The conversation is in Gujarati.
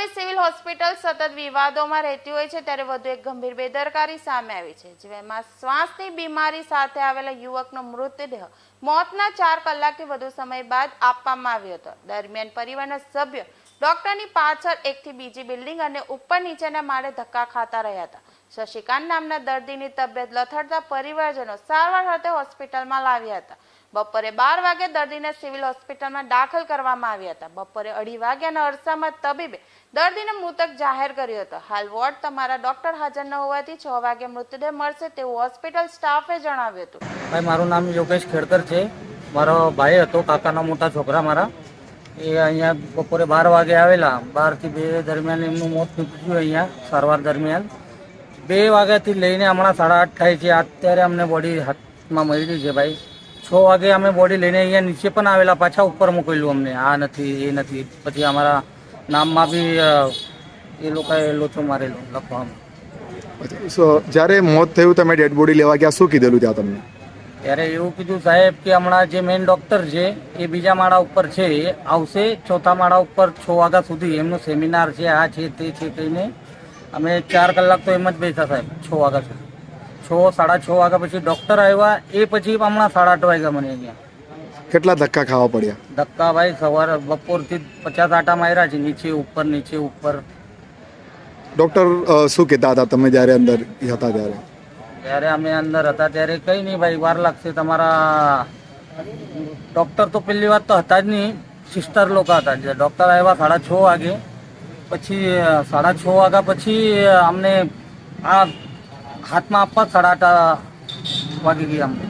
હોસ્પિટલ સતત વિવાદોમાં રહેતી હોય છે, ત્યારે વધુ એક ગંભીર બેદરકારી સામે આવી છે, જેમાં શ્વાસની બીમારી સાથે આવેલા યુવકનો મૃતદેહ મોતના ચાર કલાકથી વધુ સમય બાદ આપવામાં આવ્યો હતો. દરમિયાન પરિવારના સભ્યો ડોક્ટરની પાછળ એકથી બીજી બિલ્ડિંગ અને ઉપર નીચેના માળે ધક્કા ખાતા રહ્યા હતા. શશિકાંત નામના દર્દીની તબિયત લથડતા પરિવારજનો સારવાર અર્થે હોસ્પિટલમાં લાવ્યા હતા. બપોરે બાર વાગે દર્દીને સિવિલ હોસ્પિટલમાં દાખલ કરવામાં આવ્યા હતા. બપોરે અઢી વાગ્યાના અરસામાં તબીબે દર્દીને મૃતક જાહેર કર્યો હતો. હાલ વોર્ડ તમારા ડોક્ટર હાજર ન હોવાથી છ વાગે મૃતદેહ મળશે તેવું હોસ્પિટલ સ્ટાફે જણાવ્યું હતું. ભાઈ, મારું નામ યોગેશ ખેડકર છે. મારો ભાઈ હતો, કાકાના મોટા છોકરા મારા. એ અહીંયા બપોરે બાર વાગે આવેલા. બારથી બે દરમિયાન એમનું મોત નીપજ્યું અહીંયા, સારવાર દરમિયાન. બે વાગ્યાથી લઈને હમણાં સાડા આઠ થાય છે. અત્યારે અમને બોડી હાથમાં મળી છે ભાઈ. છ વાગે અમે બોડી લઈને અહીંયા નીચે પણ આવેલા પાછા ઉપર મોકલ્યું અમને. આ નથી એ નથી. પછી અમારા નામમાં બી એ લોકોએ લોચો મારેલો લખવામાં. સો જ્યારે મોત થયું તમે ડેડ બોડી લેવા ગયા શું કીધેલું ત્યાં તમને? ત્યારે એવું કીધું સાહેબ કે હમણાં જે મેઇન ડૉક્ટર છે એ બીજા માળા ઉપર છે એ આવશે ચોથા માળા ઉપર છ વાગ્યા સુધી. એમનો સેમિનાર છે આ છે તે છે કહીને અમે ચાર કલાક તો એમ જ બેસતા સાહેબ છ વાગ્યા સુધી. છ સાડા છ વાગ્યા પછી ડોક્ટર આવ્યા એ પછી હમણાં સાડા આઠ વાગ્યા મને અહીંયા. કેટલા ધક્કા ખાવા પડ્યા? ધક્કા ભાઈ સવારે બપોરથી પચાસ આટા માર્યા છે નીચે ઉપર નીચે ઉપર. ડૉક્ટર શું કહેતા હતા તમે જ્યારે અંદર હતા ત્યારે? ત્યારે અમે અંદર હતા ત્યારે કઈ નહીં ભાઈ વાર લાગશે તમારા ડોક્ટર તો પહેલી વાત તો હતા જ નહીં સિસ્ટર લોકો હતા. જે ડોક્ટર આવ્યા સાડા છ વાગે પછી સાડા છ વાગ્યા પછી અમને આ હાથમાં આપવા સાડા આઠ વાગી ગયા અમને.